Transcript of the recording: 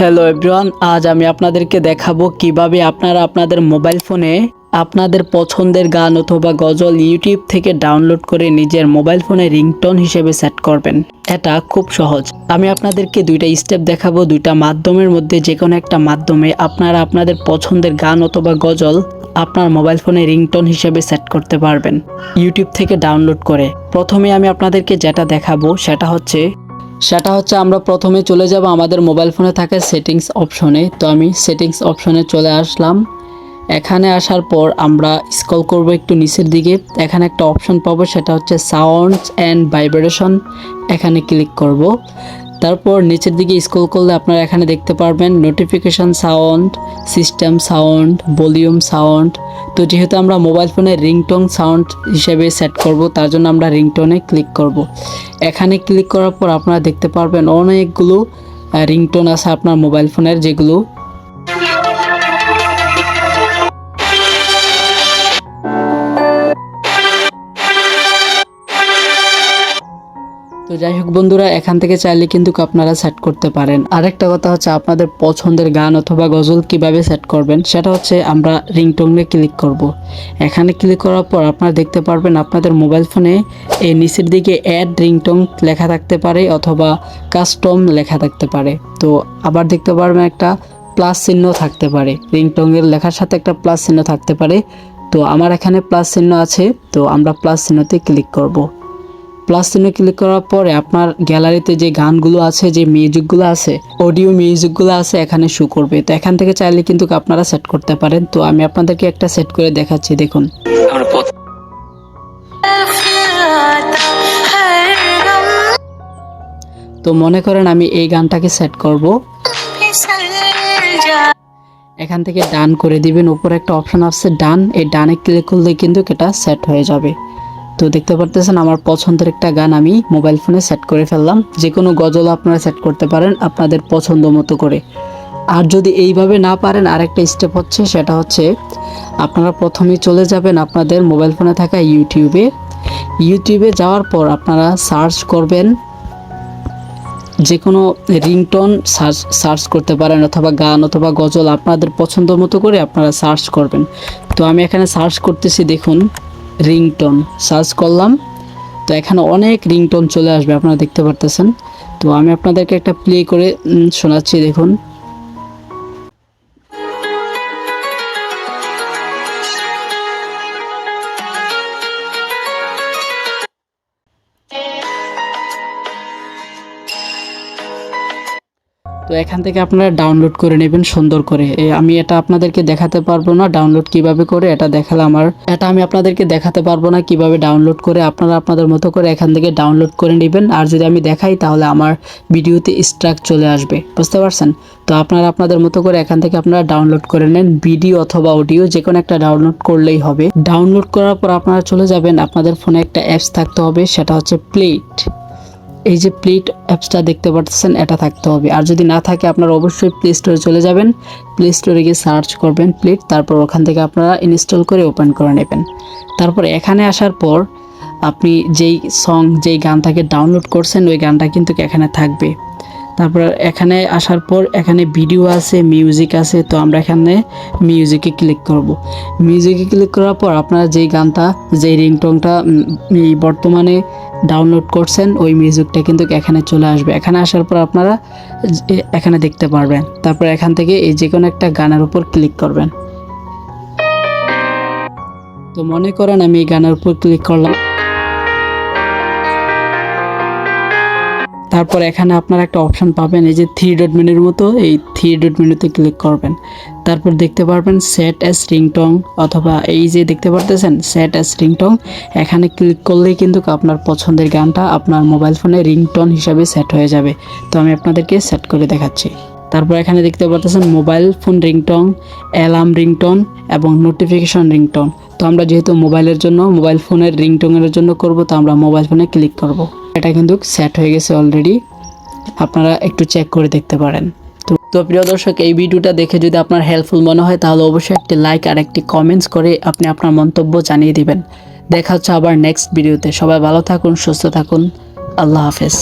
Hello everyone আজ আমি আপনাদেরকে দেখাবো কীভাবে আপনারা আপনাদের মোবাইল ফোনে আপনাদের পছন্দের গান অথবা গজল ইউটিউব থেকে ডাউনলোড করে নিজের মোবাইল ফোনে রিংটোন হিসেবে সেট করবেন। এটা খুব সহজ। আমি আপনাদেরকে দুইটা স্টেপ দেখাবো, দুইটা মাধ্যমের মধ্যে যে কোনো একটা মাধ্যমে আপনারা আপনাদের পছন্দের গান অথবা গজল আপনার মোবাইল ফোনে রিংটোন হিসেবে সেট করতে পারবেন। ইউটিউব থেকে ডাউনলোড করে। প্রথমে আমি আপনাদেরকে যেটা দেখাবো, সেটা হচ্ছে সেটা হচ্ছে আমরা প্রথমে চলে যাব আমাদের মোবাইল ফোনে থাকে সেটিংস অপশনে তো আমি সেটিংস অপশনে চলে আসলাম। এখানে আসার পর আমরা স্কল করব একটু নিচের দিকে। এখানে একটা অপশন পাবো, সেটা হচ্ছে সাউন্ডস অ্যান্ড ভাইব্রেশন এখানে ক্লিক করব। তারপর নিচের দিকে স্ক্রল করলে আপনারা এখানে দেখতে পারবেন notification sound system sound volume sound তো যেহেতু আমরা মোবাইল ফোনে রিংটোন সাউন্ড হিসেবে সেট করব, তার জন্য আমরা রিংটোনে ক্লিক করব। এখানে ক্লিক করার পর আপনারা দেখতে পারবেন অনেকগুলো রিংটোন আছে আপনার মোবাইল ফোনের যেগুলো তো যাই হোক বন্ধুরা, এখান থেকে চাইলে কিন্তু আপনারা সেট করতে পারেন আরেকটা কথা হচ্ছে আপনাদের পছন্দের গান অথবা গজল কীভাবে সেট করবেন, সেটা হচ্ছে আমরা রিংটোনে ক্লিক করব। এখানে ক্লিক করার পর আপনারা দেখতে পারবেন আপনাদের মোবাইল ফোনে এই নিচের দিকে অ্যাড রিংটোন লেখা থাকতে পারে অথবা কাস্টম লেখা থাকতে পারে তো আবার দেখতে পারবেন একটা প্লাস চিহ্ন থাকতে পারে রিংটোনের লেখার সাথে একটা প্লাস চিহ্ন থাকতে পারে তো আমার এখানে প্লাস চিহ্ন আছে, তো আমরা প্লাস চিহ্নতে ক্লিক করব। প্লাস চিহ্নে ক্লিক করার পরে আপনার গ্যালারিতে যে গানগুলো আছে যে মিউজিকগুলো আছে অডিও মিউজিকগুলো আছে এখানে শো করবে। তো এখান থেকে চাইলে কিন্তু আপনারা সেট করতে পারেন। তো আমি আপনাদেরকে একটা সেট করে দেখাচ্ছি দেখুন। তো মনে করেন আমি এই গানটাকে সেট করব। এখান থেকে ডান করে দিবেন। উপরে একটা অপশন আছে ডান এই ডানে ক্লিক করলে কিন্তু এটা সেট হয়ে যাবে। তো দেখতে পারতেছেন আমার পছন্দের একটা গান আমি মোবাইল ফোনে সেট করে ফেললাম। যে কোনো গজল আপনারা সেট করতে পারেন আপনাদের পছন্দ মতো করে। আর যদি এইভাবে না পারেন, আরেকটা স্টেপ হচ্ছে, সেটা হচ্ছে আপনারা প্রথমেই চলে যাবেন আপনাদের মোবাইল ফোনে থাকা ইউটিউবে ইউটিউবে যাওয়ার পর আপনারা সার্চ করবেন যে কোনো রিংটোন সার্চ সার্চ করতে পারেন অথবা গান অথবা গজল আপনাদের পছন্দ মতো করে আপনারা সার্চ করবেন। তো আমি এখানে সার্চ করতেছি, দেখুন। রিংটোন সার্চ করলাম। তো এখানে অনেক রিংটোন চলে আসবে, আপনারা দেখতে পারতেছেন। তো আমি আপনাদেরকে একটা প্লে করে শোনাচ্ছি, দেখুন। তো এখান থেকে আপনারা ডাউনলোড করে নেবেন সুন্দর করে। আমি এটা আপনাদেরকে দেখাতে পারব না ডাউনলোড কীভাবে করে এটা দেখালে আমার এটা আমি আপনাদেরকে দেখাতে পারব না কীভাবে ডাউনলোড করে, আপনারা আপনাদের মতো করে এখান থেকে ডাউনলোড করে নেবেন। আর যদি আমি দেখাই, তাহলে আমার ভিডিওতে স্ট্রাক চলে আসবে। বুঝতে পারছেন? তো আপনারা আপনাদের মতো করে এখান থেকে আপনারা ডাউনলোড করে নেন ভিডিও অথবা অডিও যে কোনো একটা ডাউনলোড করলেই হবে। ডাউনলোড করার পর আপনারা চলে যাবেন, আপনাদের ফোনে একটা অ্যাপস থাকতে হবে, সেটা হচ্ছে প্লেট এই যে প্লেট অ্যাপসটা দেখতে পাচ্ছেন এটা থাকতে হবে। আর যদি না থাকে, আপনারা অবশ্যই প্লে স্টোরে চলে যাবেন। প্লে স্টোরে গিয়ে সার্চ করবেন প্লেট তারপর ওখান থেকে আপনারা ইনস্টল করে ওপেন করে নেবেন। তারপর এখানে আসার পর আপনি যেই সং যেই গানটাকে ডাউনলোড করছেন, ওই গানটা কিন্তু এখানে থাকবে। তারপর এখানে আসার পর এখানে ভিডিও আছে মিউজিক আছে, তো আমরা এখানে মিউজিকে ক্লিক করব। মিউজিকে ক্লিক করার পর আপনারা যেই গানটা, যেই রিংটোনটা এই বর্তমানে ডাউনলোড করছেন, ওই মিউজিকটা কিন্তু এখানে চলে আসবে। এখানে আসার পর আপনারা এখানে দেখতে পারবেন। তারপর এখান থেকে এই যে কোনো একটা গানের উপর ক্লিক করবেন। তো মনে করেন আমি এই গানের উপর ক্লিক করলাম। তারপর এখানে আপনারা একটা অপশন পাবেন, এই যে থ্রি ডট মেনুর মতো, এই থ্রি ডট মেনুতে ক্লিক করবেন। তারপর দেখতে পারবেন সেট অ্যাস রিংটং অথবা এই যে দেখতে পারতেছেন সেট অ্যাস রিংটং এখানে ক্লিক করলেই কিন্তু আপনার পছন্দের গানটা আপনার মোবাইল ফোনে রিংটন হিসাবে সেট হয়ে যাবে। তো আমি আপনাদেরকে সেট করে দেখাচ্ছি। তারপর এখানে দেখতে পারতেছেন mobile phone ringtone alarm ringtone এবং নোটিফিকেশন রিংটন তো আমরা যেহেতু মোবাইলের জন্য মোবাইল ফোনের রিংটনের জন্য করব, তো আমরা মোবাইল ফোনে ক্লিক করব। এটা কিন্তু সেট হয়ে গেছে অলরেডি আপনারা একটু চেক করে দেখতে পারেন। তো তো প্রিয় দর্শক, এই ভিডিওটা দেখে যদি আপনার হেল্পফুল মনে হয়, তাহলে অবশ্যই একটি লাইক আর একটি কমেন্টস করে আপনি আপনার মন্তব্য জানিয়ে দিবেন। দেখা হচ্ছে আবার নেক্সট ভিডিওতে সবাই ভালো থাকুন, সুস্থ থাকুন। আল্লাহ হাফেজ।